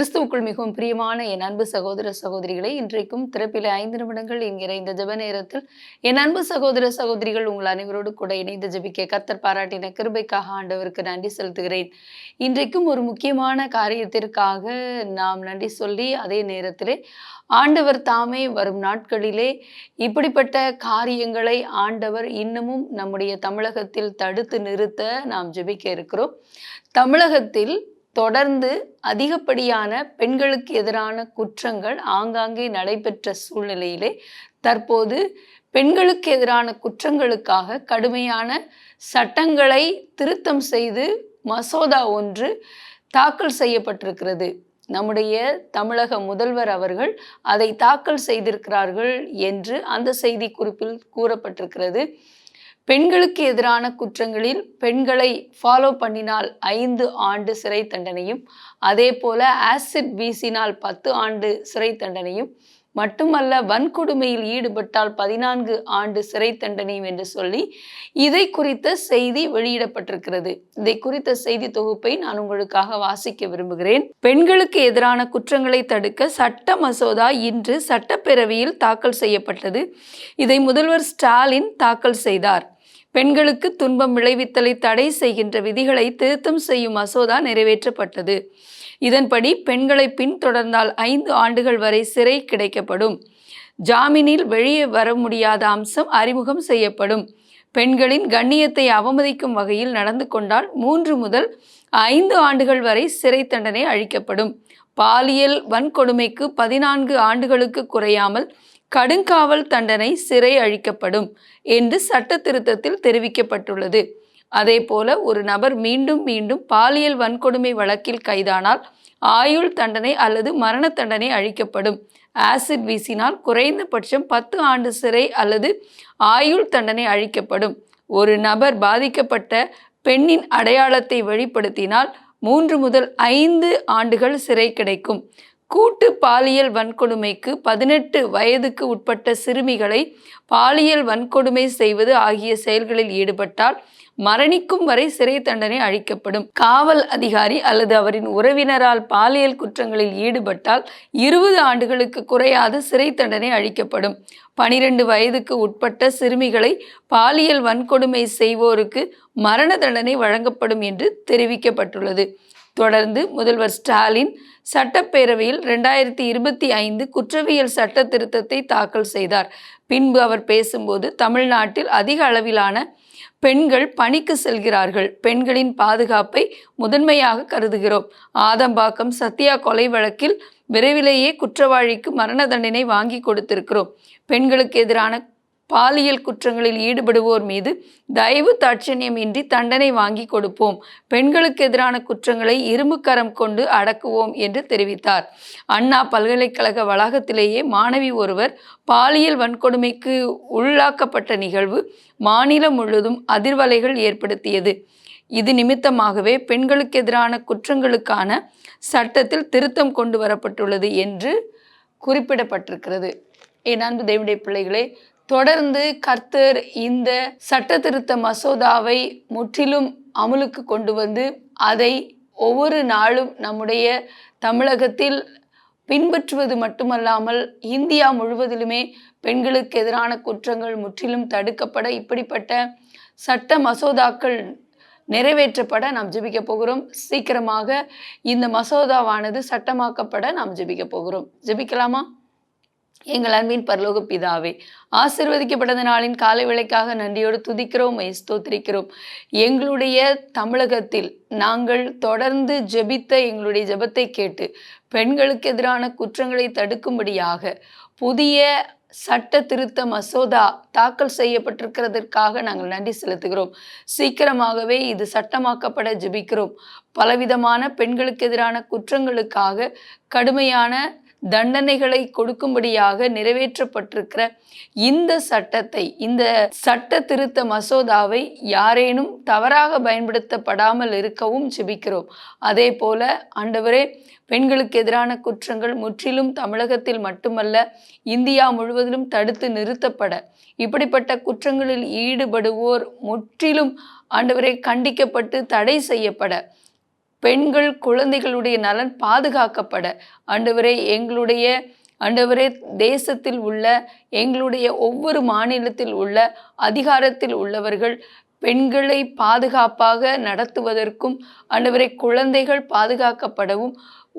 கிறிஸ்துவுக்குள் மிகவும் பிரியமான என் அன்பு சகோதர சகோதரிகளை இன்றைக்கும் திறப்பில ஐந்து நிமிடங்கள் என்கிற இந்த ஜெப நேரத்தில் என் அன்பு சகோதர சகோதரிகள் உங்கள் அனைவரோடு கூட இணைந்து ஜெபிக்க கத்தர் பாராட்டின கிருபைக்காக ஆண்டவருக்கு நன்றி செலுத்துகிறேன். இன்றைக்கும் ஒரு முக்கியமான காரியத்திற்காக நாம் நன்றி சொல்லி அதே நேரத்திலே ஆண்டவர் தாமே வரும் நாட்களிலே இப்படிப்பட்ட காரியங்களை ஆண்டவர் இன்னமும் நம்முடைய தமிழகத்தில் தடுத்து நிறுத்த நாம் ஜெபிக்க இருக்கிறோம். தமிழகத்தில் தொடர்ந்து அதிகப்படியான பெண்களுக்கு எதிரான குற்றங்கள் ஆங்காங்கே நடைபெற்ற சூழ்நிலையிலே தற்போது பெண்களுக்கு எதிரான குற்றங்களுக்காக கடுமையான சட்டங்களை திருத்தம் செய்து மசோதா ஒன்று தாக்கல் செய்யப்பட்டிருக்கிறது. நம்முடைய தமிழக முதல்வர் அவர்கள் அதை தாக்கல் செய்திருக்கிறார்கள் என்று அந்த செய்தி குறிப்பில் கூறப்பட்டிருக்கிறது. பெண்களுக்கு எதிரான குற்றங்களில் பெண்களை ஃபாலோ பண்ணினால் ஐந்து ஆண்டு சிறை தண்டனையும் அதே போல ஆசிட் வீசினால் பத்து ஆண்டு சிறை தண்டனையும் மட்டுமல்ல வன்கொடுமையில் ஈடுபட்டால் பதினான்கு ஆண்டு சிறை தண்டனையும் என்று சொல்லி இதை குறித்த செய்தி வெளியிடப்பட்டிருக்கிறது. இதை குறித்த செய்தி தொகுப்பை நான் உங்களுக்காக வாசிக்க விரும்புகிறேன். பெண்களுக்கு எதிரான குற்றங்களை தடுக்க சட்ட மசோதா இன்று சட்டப்பேரவையில் தாக்கல் செய்யப்பட்டது. இதை முதல்வர் ஸ்டாலின் தாக்கல் செய்தார். பெண்களுக்கு துன்பம் விளைவித்தலை தடை செய்கின்ற விதிகளை திருத்தம் செய்யும் மசோதா நிறைவேற்றப்பட்டது. இதன்படி பெண்களை பின்தொடர்ந்தால் ஐந்து ஆண்டுகள் வரை சிறை கிடைக்கப்படும். ஜாமீனில் வெளியே வர முடியாத அம்சம் அறிமுகம் செய்யப்படும். பெண்களின் கண்ணியத்தை அவமதிக்கும் வகையில் நடந்து கொண்டால் மூன்று முதல் ஐந்து ஆண்டுகள் வரை சிறை தண்டனை அளிக்கப்படும் பாலியல் வன்கொடுமைக்கு பதினான்கு ஆண்டுகளுக்கு குறையாமல் கடுங்காவல் தண்டனை சிறை அழிக்கப்படும் என்று சட்ட திருத்தத்தில் தெரிவிக்கப்பட்டுள்ளது. அதே போல ஒரு நபர் மீண்டும் மீண்டும் பாலியல் வன்கொடுமை வழக்கில் கைதானால் ஆயுள் தண்டனை அல்லது மரண தண்டனை அழிக்கப்படும். ஆசிட் வீசினால் குறைந்தபட்சம் பத்து ஆண்டு சிறை அல்லது ஆயுள் தண்டனை அழிக்கப்படும். ஒரு நபர் பாதிக்கப்பட்ட பெண்ணின் அடையாளத்தை வெளிப்படுத்தினால் மூன்று முதல் ஐந்து ஆண்டுகள் சிறை கிடைக்கும். கூட்டு பாலியல் வன்கொடுமைக்கு பதினெட்டு வயதுக்கு உட்பட்ட சிறுமிகளை பாலியல் வன்கொடுமை செய்வது ஆகிய செயல்களில் ஈடுபட்டால் மரணிக்கும் வரை சிறை தண்டனை அளிக்கப்படும் காவல் அதிகாரி அல்லது அவரின் உறவினரால் பாலியல் குற்றங்களில் ஈடுபட்டால் இருபது ஆண்டுகளுக்கு குறையாத சிறை தண்டனை அளிக்கப்படும் பனிரெண்டு வயதுக்கு உட்பட்ட சிறுமிகளை பாலியல் வன்கொடுமை செய்வோருக்கு மரண தண்டனை வழங்கப்படும் என்று தெரிவிக்கப்பட்டுள்ளது. தொடர்ந்து முதல்வர் ஸ்டாலின் சட்டப்பேரவையில் ரெண்டாயிரத்தி இருபத்தி ஐந்து குற்றவியல் சட்ட திருத்தத்தை தாக்கல் செய்தார். பின்பு அவர் பேசும்போது தமிழ்நாட்டில் அதிக அளவிலான பெண்கள் பணிக்கு செல்கிறார்கள். பெண்களின் பாதுகாப்பை முதன்மையாக கருதுகிறோம். ஆதம்பாக்கம் சத்யா கொலை வழக்கில் விரைவிலேயே குற்றவாளிக்கு மரண தண்டனை வாங்கி கொடுத்திருக்கிறோம். பெண்களுக்கு எதிரான பாலியல் குற்றங்களில் ஈடுபடுவோர் மீது தயவு தாட்சண்யமின்றி தண்டனை வாங்கி கொடுப்போம். பெண்களுக்கு எதிரான குற்றங்களை இரும்புக்கரம் கொண்டு அடக்குவோம் என்று தெரிவித்தார். அண்ணா பல்கலைக்கழக வளாகத்திலேயே மாணவி ஒருவர் பாலியல் வன்கொடுமைக்கு உள்ளாக்கப்பட்ட நிகழ்வு மாநிலம் முழுவதும் அதிர்வலைகள் ஏற்படுத்தியது. இது நிமித்தமாகவே பெண்களுக்கு எதிரான குற்றங்களுக்கான சட்டத்தில் திருத்தம் கொண்டு வரப்பட்டுள்ளது என்று குறிப்பிடப்பட்டிருக்கிறது. என் அன்பு தேவனுடைய பிள்ளைகளே தொடர்ந்து கர்த்தர் இந்த சட்ட திருத்த மசோதாவை முற்றிலும் அமலுக்கு கொண்டு வந்து அதை ஒவ்வொரு நாளும் நம்முடைய தமிழகத்தில் பின்பற்றுவது மட்டுமல்லாமல் இந்தியா முழுவதிலுமே பெண்களுக்கு எதிரான குற்றங்கள் முற்றிலும் தடுக்கப்பட இப்படிப்பட்ட சட்ட மசோதாக்கள் நிறைவேற்றப்பட நாம் ஜெபிக்க போகிறோம். சீக்கிரமாக இந்த மசோதாவானது சட்டமாக்கப்பட நாம் ஜெபிக்க போகிறோம். ஜெபிக்கலாமா? எங்கள் அன்பின் பரலோக பிதாவே ஆசிர்வதிக்கப்பட்ட நாளின் காலை விலைக்காக நன்றியோடு துதிக்கிறோம் ஸ்தோத்திரிக்கிறோம். எங்களுடைய தமிழகத்தில் நாங்கள் தொடர்ந்து ஜெபித்த எங்களுடைய ஜெபத்தை கேட்டு பெண்களுக்கு எதிரான குற்றங்களை தடுக்கும்படியாக புதிய சட்ட திருத்த மசோதா தாக்கல் செய்யப்பட்டிருக்கிறதற்காக நாங்கள் நன்றி செலுத்துகிறோம். சீக்கிரமாகவே இது சட்டமாக்கப்பட ஜெபிக்கிறோம். பலவிதமான பெண்களுக்கு எதிரான குற்றங்களுக்காக கடுமையான தண்டனைகளை கொடுக்கும்படியாக நிறைவேற்றப்பட்டிருக்கிற இந்த சட்டத்தை இந்த சட்ட திருத்த மசோதாவை யாரேனும் தவறாக பயன்படுத்தப்படாமல் இருக்கவும் ஜெபிக்கிறோம் அதே போல ஆண்டவரே பெண்களுக்கு எதிரான குற்றங்கள் முற்றிலும் தமிழகத்தில் மட்டுமல்ல இந்தியா முழுவதிலும் தடுத்து நிறுத்தப்பட இப்படிப்பட்ட குற்றங்களில் ஈடுபடுவோர் முற்றிலும் ஆண்டவரை கண்டிக்கப்பட்டு தடை செய்யப்பட பெண்கள் குழந்தைகளுடைய நலன் பாதுகாக்கப்பட. ஆண்டவரே எங்களுடைய ஆண்டவரே தேசத்தில் உள்ள எங்களுடைய ஒவ்வொரு மாநிலத்தில் உள்ள அதிகாரத்தில் உள்ளவர்கள் பெண்களை பாதுகாப்பாக நடத்துவதற்கும் ஆண்டவரை குழந்தைகள் பாதுகாக்கப்படவும்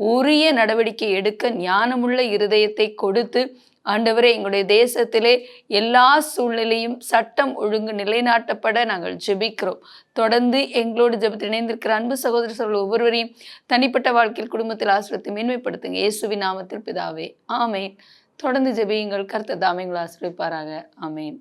உரிய நடவடிக்கை எடுக்க ஞானமுள்ள இருதயத்தை கொடுத்து ஆண்டவரே எங்களுடைய தேசத்திலே எல்லா சூழ்நிலையும் சட்டம் ஒழுங்கு நிலைநாட்டப்பட நாங்கள் ஜெபிக்கிறோம். தொடர்ந்து எங்களோடு ஜெபத்தில் இணைந்திருக்கிற அன்பு சகோதர சகோதரர் ஒவ்வொருவரையும் தனிப்பட்ட வாழ்க்கையில் குடும்பத்தில் ஆசிரியத்தை மேன்மைப்படுத்துங்க. இயேசுவின் நாமத்தில் பிதாவே. ஆமேன். தொடர்ந்து ஜெபியுங்கள். கர்த்தர் தாமே ஆசிரியப்பாராக ஆமேன்.